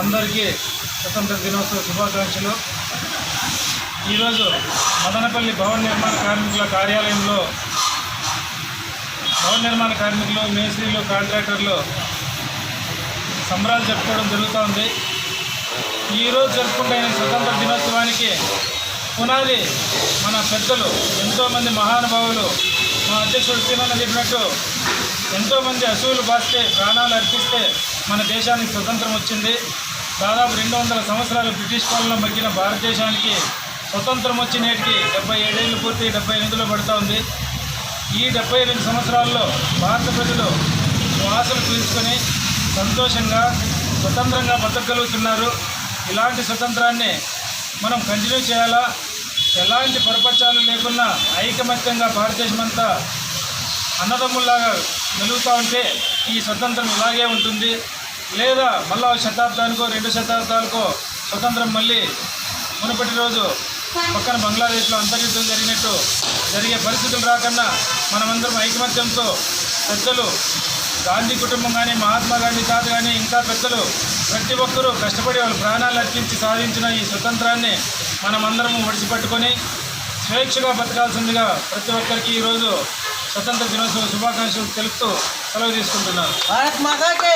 అందరికీ స్వతంత్ర దినోత్సవ శుభాకాంక్షలు. ఈరోజు మదనపల్లి భవన నిర్మాణ కార్మికుల కార్యాలయంలో భవన నిర్మాణ కార్మికులు మేస్త్రీలు కాంట్రాక్టర్లు సంబరాలు జరుపుకోవడం జరుగుతూ ఉంది. ఈరోజు జరుపుకుంటే స్వతంత్ర దినోత్సవానికి పునాది మన పెద్దలు ఎంతోమంది మహానుభావులు మా అధ్యక్షుడు సీమన్న చెప్పినట్టు ఎంతోమంది అశువులు బాస్తే ప్రాణాలు అర్పిస్తే మన దేశానికి స్వతంత్రం వచ్చింది. దాదాపు రెండు వందల సంవత్సరాలు బ్రిటిష్ పాలన మగ్గిన భారతదేశానికి స్వతంత్రం వచ్చి నేటికి డెబ్బై ఏడేళ్ళు పూర్తి డెబ్బై ఎనిమిదిలో పడుతూ ఉంది. ఈ డెబ్బై ఎనిమిది సంవత్సరాల్లో భారత ప్రజలు శ్వాసలు పీల్చుకొని సంతోషంగా స్వతంత్రంగా బతకగలుగుతున్నారు. ఇలాంటి స్వతంత్రాన్ని మనం కంటిన్యూ చేయాలా? ఎలాంటి పరపచాలు లేకున్నా ఐకమత్యంగా భారతదేశం అంతా అన్నదమ్ముల్లాగా మెలుగుతూ ఉంటే ఈ స్వతంత్రం ఇలాగే ఉంటుంది. లేదా మళ్ళా శతాబ్దానికో రెండు శతాబ్దాలకో స్వతంత్రం మళ్ళీ మునుపటి రోజు పక్కన బంగ్లాదేశ్లో అంతర్యుద్ధం జరిగినట్టు జరిగే పరిస్థితులు రాకన్నా మనమందరం ఐకమత్యంతో పెద్దలు గాంధీ కుటుంబం కానీ మహాత్మా గాంధీ తాత కానీ ఇంకా పెద్దలు ప్రతి ఒక్కరూ కష్టపడి వాళ్ళ ప్రాణాలు అర్పించి సాధించిన ఈ స్వతంత్రాన్ని మనమందరము ఒడిసిపట్టుకొని స్వేచ్ఛగా బతకాల్సిందిగా ప్రతి ఒక్కరికి ఈరోజు స్వతంత్ర దినోత్సవ శుభాకాంక్షలు తెలుపుతూ సెలవు తీసుకుంటున్నారు భారత్ మాతాకే.